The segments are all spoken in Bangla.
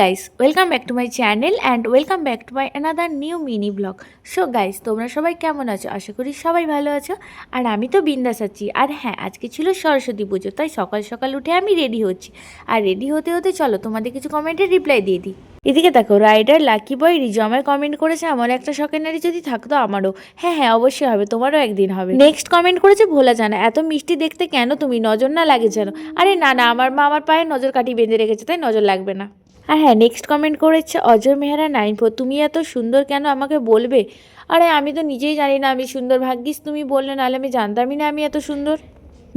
Guys welcome back to my channel and welcome back to my another new mini blog so guys তোমরা সবাই কেমন আছো? আশা করি সবাই ভালো আছো। আর আমি তো বিন্দাস আছি। আর হ্যাঁ আজকে ছিল সরস্বতী পুজো, তাই সকাল সকাল উঠে আমি রেডি হচ্ছি। আর রেডি হতে হতে চলো, তোমাদের কিছু কমেন্টের রিপ্লাই দিয়ে দিই। এদিকে দেখো রাইডার লাকি বয় রিজু আমায় কমেন্ট করেছে আমার একটা শখের নারী যদি থাকতো আমারও। হ্যাঁ হ্যাঁ অবশ্যই হবে, তোমারও একদিন হবে। নেক্সট কমেন্ট করেছে, ভোলা জানা, এত মিষ্টি দেখতে কেন তুমি? নজর না লাগে যেন। আরে না না, আমার মা আমার পায়ে নজর কাটি বেঁধে রেখেছে, তাই নজর লাগবে না। আর হ্যাঁ নেক্সট কমেন্ট করেছে, অজয় মেহরা নাইন ফোর তুমি এত সুন্দর কেন আমাকে বলবে? আরে, আমি তো নিজেই জানি না আমি সুন্দর, ভাগ্যিস তুমি বললে, নাহলে আমি জানতামই না আমি এত সুন্দর।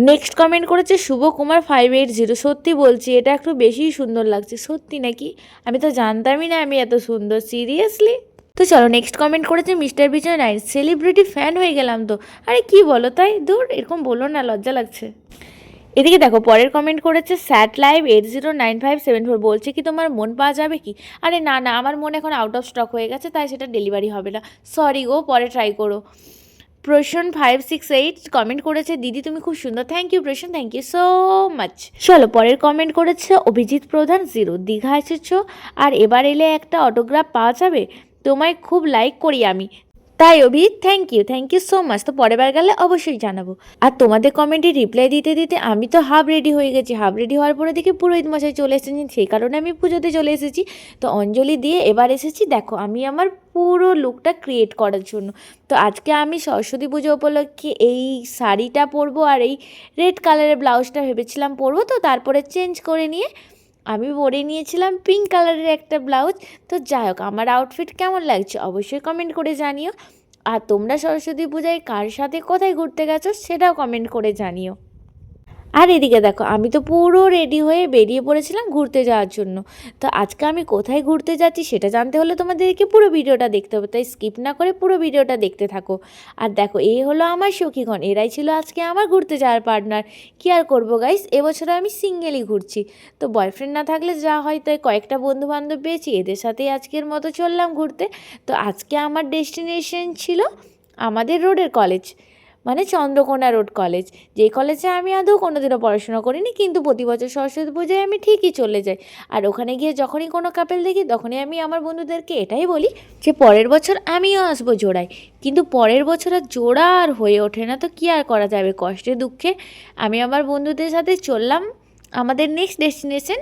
নেক্সট কমেন্ট করেছে, Shubho Kumar five eight zero সত্যি বলছি, এটা একটু বেশিই সুন্দর লাগছে, সত্যি নাকি? আমি তো জানতামই না আমি এত সুন্দর সিরিয়াসলি তো চলো নেক্সট কমেন্ট করেছে, mister Bijoy nine celebrity fan হয়ে গেলাম তো। আরে, কি বলো তাই? দূর, এরকম বলো না, লজ্জা লাগছে। এদিকে দেখো, পরের কমেন্ট করেছে sat live eight zero nine five seven four বলছে কি, তোমার মন পাওয়া যাবে কি? আরে না না, আমার মন এখন আউট অফ স্টক হয়ে গেছে, তাই সেটা ডেলিভারি হবে না। সরি গো, পরে ট্রাই করো। প্রশন ফাইভ সিক্স এইট কমেন্ট করেছে, দিদি তুমি খুব সুন্দর thank you প্রশন thank you so much চলো, পরের কমেন্ট করেছে, অভিজিৎ প্রধান জিরো দীঘা এসেছ, আর এবার এলে একটা অটোগ্রাফ পাওয়া যাবে? তোমায় খুব লাইক করি আমি তাই, Abhi thank you thank you so much তো পরের বার গেলে অবশ্যই জানাব। আর তোমাদের কমেন্টে রিপ্লাই দিতে দিতে আমি তো হাফ রেডি হয়ে গেছি। হাফ রেডি হওয়ার পরে দেখি পুরোহিত মশাই চলে এসেছেন। সেই কারণে আমি পুজোতে চলে এসেছি। তো অঞ্জলি দিয়ে এবার এসেছি, দেখো, আমি আমার পুরো লুকটা ক্রিয়েট করার জন্য। তো আজকে আমি সরস্বতী পুজো উপলক্ষে এই শাড়িটা পরবো আর এই রেড কালারের ব্লাউজটা ভেবেছিলাম পরবো। তো তারপরে চেঞ্জ করে নিয়ে আমি পরে নিয়েছিলাম পিঙ্ক কালারের একটা ব্লাউজ তো যাই হোক, আমার আউটফিট কেমন লাগছে অবশ্যই কমেন্ট করে জানিও। আর তোমরা সরস্বতী পূজায় কার সাথে কোথায় ঘুরতে গেছো সেটাও কমেন্ট করে জানিও। আর এদিকে দেখো, আমি তো পুরো রেডি হয়ে বেরিয়ে পড়েছিলাম ঘুরতে যাওয়ার জন্য। তো আজকে আমি কোথায় ঘুরতে যাচ্ছি সেটা জানতে হলে তোমাদেরকে পুরো ভিডিওটা দেখতে হবে, তাই স্কিপ না করে পুরো ভিডিওটা দেখতে থাকো। আর দেখো এই হলো আমার সখীগণ, এরাই ছিল আজকে আমার ঘুরতে যাওয়ার পার্টনার কি আর করব গাইস এবছর আমি সিঙ্গেলই ঘুরছি। তো বয়ফ্রেন্ড না থাকলে যা হয়, তাই কয়েকটা বন্ধু বান্ধব পেয়েছি, এদের সাথেই আজকের মতো চললাম ঘুরতে। তো আজকে আমার ডেস্টিনেশন ছিল আমাদের রোডের কলেজ মানে চন্দ্রকোনা রোড কলেজ। যে কলেজে আমি আদৌ কোনোদিনও পড়াশোনা করিনি, কিন্তু প্রতি বছর সরস্বতী পুজোয় আমি ঠিকই চলে যাই। আর ওখানে গিয়ে যখনই কোনো কাপেল দেখি, তখনই আমি আমার বন্ধুদেরকে এটাই বলি যে, পরের বছর আমিও আসব জোড়ায়। কিন্তু পরের বছর আর জোড়া আর হয়ে ওঠে না, তো কী আর করা যাবে? কষ্টে, দুঃখে আমি আমার বন্ধুদের সাথে চললাম আমাদের next destination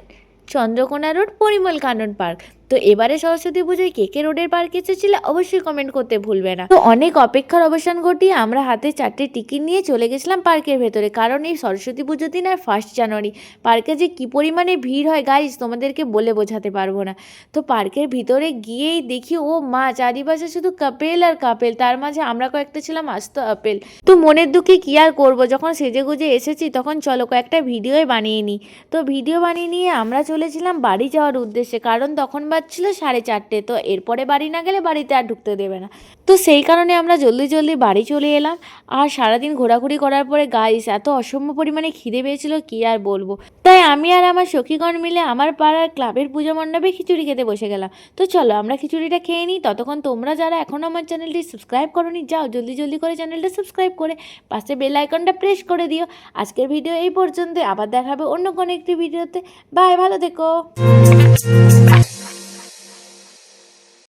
Chandrakona road Parimal Kanan park তো এবারে সরস্বতী পুজোয় কে কে রোডের পার্ক এসেছিলে অবশ্যই কমেন্ট করতে ভুলবে না। তো অনেক অপেক্ষার অবসান ঘটিয়ে আমরা হাতে চারটে টিকিট নিয়ে চলে গেছিলাম পার্কের ভেতরে। কারণ এই সরস্বতী পুজোর দিন আর ফার্স্ট জানুয়ারি। পার্কে যে কী পরিমাণে ভিড় হয় গাইজ তোমাদেরকে বলে বোঝাতে পারব না। তো পার্কের ভিতরে গিয়েই দেখি, ও মা, চারিপাশে শুধু কাপেল আর কাপেল। তার মাঝে আমরা কয়েকটা ছিলাম আস্ত আপেল। তো মনের দুঃখে কী আর করব? যখন সেজে গুজে এসেছি, তখন চলো কয়েকটা ভিডিওই বানিয়ে নিই। তো ভিডিও বানিয়ে নিয়ে আমরা চলেছিলাম বাড়ি যাওয়ার উদ্দেশ্যে। কারণ তখন বাজছিল সাড়ে চারটে, তো এরপরে বাড়ি না গেলে বাড়িতে আর ঢুকতে দেবে না। তো সেই কারণে আমরা জলদি জলদি বাড়ি চলে এলাম। আর সারাদিন ঘোরাঘুরি করার পরে গাইস এত অসম্ভব পরিমাণে খিদে পেয়েছিল, কি আর বলব? তাই আমি আর আমার সখীগণ মিলে আমার পাড়ার ক্লাবের পুজো মণ্ডপে খিচুড়ি খেতে বসে গেলাম। তো চলো, আমরা খিচুড়িটা খেয়ে নিই। ততক্ষণ তোমরা যারা এখনও আমার চ্যানেলটি সাবস্ক্রাইব করোনি, যাও জলদি জলদি করে চ্যানেলটা সাবস্ক্রাইব করে পাশে বেল আইকনটা প্রেস করে দিও। আজকের ভিডিও এই পর্যন্ত আবার দেখাবে অন্য কোনো একটি ভিডিওতে বাই ভালো থেকো।